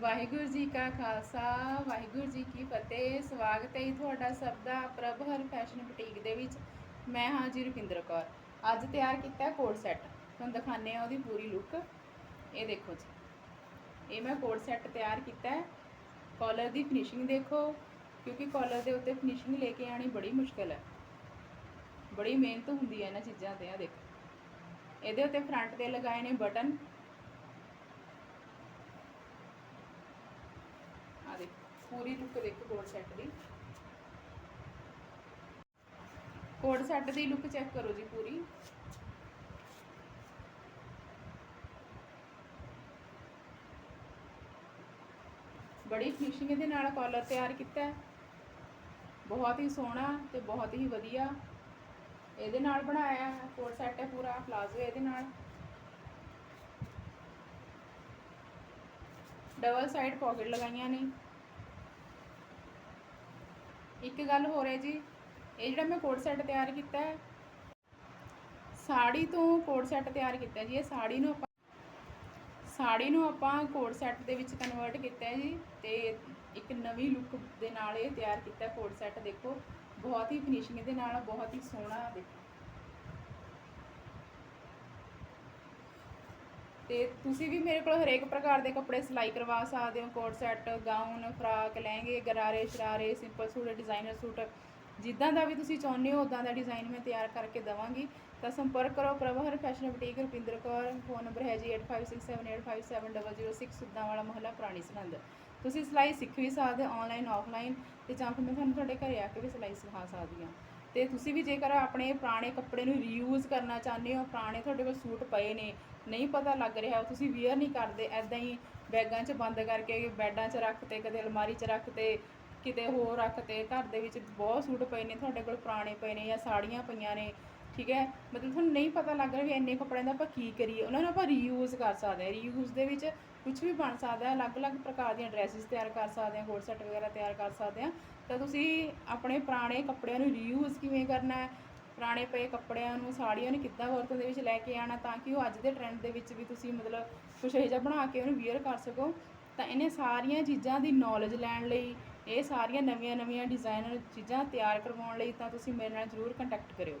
ਵਾਹਿਗੁਰੂ ਜੀ ਕਾ ਖਾਲਸਾ, ਵਾਹਿਗੁਰੂ ਜੀ ਕੀ ਫਤਿਹ। ਸਵਾਗਤ ਹੈ ਜੀ ਤੁਹਾਡਾ ਸਭ ਦਾ ਪ੍ਰਭ ਹਰ ਫੈਸ਼ਨ ਬੁਟੀਕ ਦੇ ਵਿੱਚ। ਮੈਂ ਹਾਂ ਜੀ ਰੁਪਿੰਦਰ ਕੌਰ। ਅੱਜ ਤਿਆਰ ਕੀਤਾ ਕੋਟ ਸੈੱਟ। ਤੁਹਾਨੂੰ ਦਿਖਾਣੇ ਆ ਉਹਦੀ ਪੂਰੀ ਲੁੱਕ ਇਹ ਦੇਖੋ ਜੀ। ਇਹ ਮੈਂ ਕੋਟ ਸੈੱਟ ਤਿਆਰ ਕੀਤਾ ਹੈ। ਕਾਲਰ ਦੀ ਫਿਨਿਸ਼ਿੰਗ ਦੇਖੋ, ਕਿਉਂਕਿ ਕਾਲਰ ਦੇ ਉੱਤੇ ਫਿਨਿਸ਼ਿੰਗ ਲੈ ਕੇ ਆਣੀ ਬੜੀ ਮੁਸ਼ਕਲ ਹੈ। ਬੜੀ ਮਿਹਨਤ ਹੁੰਦੀ ਹੈ ਇਹਨਾਂ ਚੀਜ਼ਾਂ ਤੇ ਆ ਦੇਖੋ। ਇਹਦੇ ਉੱਤੇ ਫਰੰਟ ਤੇ ਲਗਾਏ ਨੇ ਬਟਨ ਆ ਦੇਖ ਪੂਰੀ ਲੁੱਕ ਦੇਖੋ ਕੋਡ ਸੈੱਟ ਦੀ। ਕੋਡ ਸੈੱਟ ਦੀ ਲੁੱਕ ਚੈੱਕ ਕਰੋ ਜੀ ਪੂਰੀ। ਬੜੀ ਫਿਨਿਸ਼ਿੰਗ ਦੇ ਨਾਲ ਕਾਲਰ ਤਿਆਰ ਕੀਤਾ ਹੈ। ਬਹੁਤ ਹੀ ਸੋਹਣਾ ਤੇ ਬਹੁਤ ਹੀ ਵਧੀਆ। ਇਹਦੇ ਨਾਲ ਬਣਾਇਆ ਹੈ ਕੋਡ ਸੈੱਟ ਹੈ ਪੂਰਾ ਪਲਾਜ਼ੋ ਇਹਦੇ ਨਾਲ। ਡਬਲ ਸਾਈਡ ਪਾਕਟ ਲਗਾਈਆਂ ਨੇ। ਇੱਕ ਗੱਲ ਹੋਰ ਹੈ ਜੀ, ਇਹ ਜਿਹੜਾ ਮੈਂ ਕੋਟ ਸੈੱਟ ਤਿਆਰ ਕੀਤਾ ਹੈ, ਸਾੜੀ ਤੋਂ ਕੋਟ ਸੈੱਟ ਤਿਆਰ ਕੀਤਾ ਜੀ, ਇਹ ਸਾੜੀ ਨੂੰ ਆਪਾਂ ਸਾੜੀ ਨੂੰ ਆਪਾਂ ਕੋਟ ਸੈੱਟ ਦੇ ਵਿੱਚ ਕਨਵਰਟ ਕੀਤਾ ਹੈ ਜੀ, ਤੇ ਇੱਕ ਨਵੀਂ ਲੁੱਕ ਦੇ ਨਾਲ ਇਹ ਤਿਆਰ ਕੀਤਾ ਕੋਟ ਸੈੱਟ, ਦੇਖੋ, ਬਹੁਤ ਹੀ ਫਿਨਿਸ਼ਿੰਗ ਦੇ ਨਾਲ, ਬਹੁਤ ਹੀ ਸੋਹਣਾ ਦੇਖੋ। ਤੇ ਤੁਸੀਂ ਵੀ ਮੇਰੇ ਕੋਲ ਹਰੇਕ ਪ੍ਰਕਾਰ ਦੇ ਕੱਪੜੇ ਸਿਲਾਈ ਕਰਵਾ ਸਕਦੇ ਹੋ, ਕੋਟ ਸੈੱਟ, ਗਾਊਨ, ਫਰਾਕ, ਲਹਿੰਗੇ, ਗਰਾਰੇ, ਸ਼ਰਾਰੇ ਸਿੰਪਲ ਸੂਟ ਡਿਜ਼ਾਈਨਰ ਸੂਟ। ਜਿੱਦਾਂ ਦਾ ਵੀ ਤੁਸੀਂ ਚਾਹੁੰਦੇ ਹੋ ਉਦਾਂ ਦਾ ਡਿਜ਼ਾਈਨ ਮੈਂ ਤਿਆਰ ਕਰਕੇ ਦਵਾਂਗੀ। ਤਾਂ ਸੰਪਰਕ ਕਰੋ Prabhhar fashion boutique Rupinder Kaur. Phone number ਹੈ ਜੀ 8567857006 ਸੁੱਦਾਂ ਵਾਲਾ ਮੁਹੱਲਾ ਪੁਰਾਣੀ ਸਰਹੰਦ ਤੁਸੀਂ ਸਿਲਾਈ ਸਿੱਖ ਵੀ ਸਕਦੇ ਹੋ ਆਨਲਾਈਨ ਆਫਲਾਈਨ ਤੇ ਜਾਂ ਫਿਰ ਮੈਂ ਤੁਹਾਨੂੰ ਤੁਹਾਡੇ ਘਰੇ ਆ ਕੇ ਵੀ ਸਿਲਾਈ ਸਿਖਾ ਸਕਦੀ ਹਾਂ। ਤੇ ਤੁਸੀਂ ਵੀ ਜੇਕਰ ਆਪਣੇ ਪੁਰਾਣੇ ਕੱਪੜੇ ਨੂੰ ਰੀਯੂਜ਼ ਕਰਨਾ ਚਾਹੁੰਦੇ ਹੋ, ਪੁਰਾਣੇ ਤੁਹਾਡੇ ਕੋਲ ਸੂਟ ਪਏ ਨੇ, ਨਹੀਂ ਪਤਾ ਲੱਗ ਰਿਹਾ, ਤੁਸੀਂ ਵੀਅਰ ਨਹੀਂ ਕਰਦੇ ਐਦਾਂ ਹੀ ਬੈਗਾਂ 'ਚ ਬੰਦ ਕਰਕੇ ਬੈੱਡਾਂ 'ਚ ਰੱਖਤੇ ਕਦੇ ਅਲਮਾਰੀ 'ਚ ਰੱਖਤੇ ਕਿਤੇ ਹੋਰ ਰੱਖਤੇ ਘਰ ਦੇ ਵਿੱਚ ਬਹੁਤ ਸੂਟ ਪਏ ਨੇ, ਤੁਹਾਡੇ ਕੋਲ ਪੁਰਾਣੇ ਪਏ ਨੇ ਜਾਂ ਸਾੜੀਆਂ ਪਈਆਂ ਨੇ ਠੀਕ ਹੈ? ਮਤਲਬ ਤੁਹਾਨੂੰ ਨਹੀਂ ਪਤਾ ਲੱਗ ਰਿਹਾ ਵੀ ਇੰਨੇ ਕੱਪੜਿਆਂ ਦਾ ਆਪਾਂ ਕੀ ਕਰੀਏ। ਉਹਨਾਂ ਨੂੰ ਆਪਾਂ ਰੀਯੂਜ਼ ਕਰ ਸਕਦੇ ਹਾਂ। ਰੀਯੂਜ਼ ਦੇ ਵਿੱਚ ਕੁਝ ਵੀ ਬਣ ਸਕਦਾ ਹੈ। ਅਲੱਗ-ਅਲੱਗ ਪ੍ਰਕਾਰ ਦੀਆਂ ਡਰੈਸਿਸ ਤਿਆਰ ਕਰ ਸਕਦੇ ਹਾਂ। ਕੋਟ ਸੈੱਟ ਵਗੈਰਾ ਤਿਆਰ ਕਰ ਸਕਦੇ ਹਾਂ। ਤਾਂ ਤੁਸੀਂ ਆਪਣੇ ਪੁਰਾਣੇ ਕੱਪੜਿਆਂ ਨੂੰ ਰੀਯੂਜ਼ ਕਿਵੇਂ ਕਰਨਾ ਹੈ? ਪੁਰਾਣੇ ਪਏ ਕੱਪੜਿਆਂ ਨੂੰ, ਸਾੜੀਆਂ ਨੂੰ ਕਿੱਦਾਂ ਵਰਤੋਂ ਦੇ ਵਿੱਚ ਲੈ ਕੇ ਆਣਾ ਤਾਂ ਕਿ ਉਹ ਅੱਜ ਦੇ ਟ੍ਰੈਂਡ ਦੇ ਵਿੱਚ ਵੀ ਤੁਸੀਂ ਮਤਲਬ ਕੁਛ ਇਹੋ ਜਿਹਾ ਬਣਾ ਕੇ ਉਹਨੂੰ ਵੀਅਰ ਕਰ ਸਕੋ। ਤਾਂ ਇਹਨੇ ਸਾਰੀਆਂ ਚੀਜ਼ਾਂ ਦੀ ਨੌਲੇਜ ਲੈਣ ਲਈ, ਇਹ ਸਾਰੀਆਂ ਨਵੀਆਂ-ਨਵੀਆਂ ਡਿਜ਼ਾਈਨਰ ਚੀਜ਼ਾਂ ਤਿਆਰ ਕਰਵਾਉਣ ਲਈ ਤਾਂ ਤੁਸੀਂ ਮੇਰੇ ਨਾਲ ਜ਼ਰੂਰ ਕੰਟੈਕਟ ਕਰਿਓ।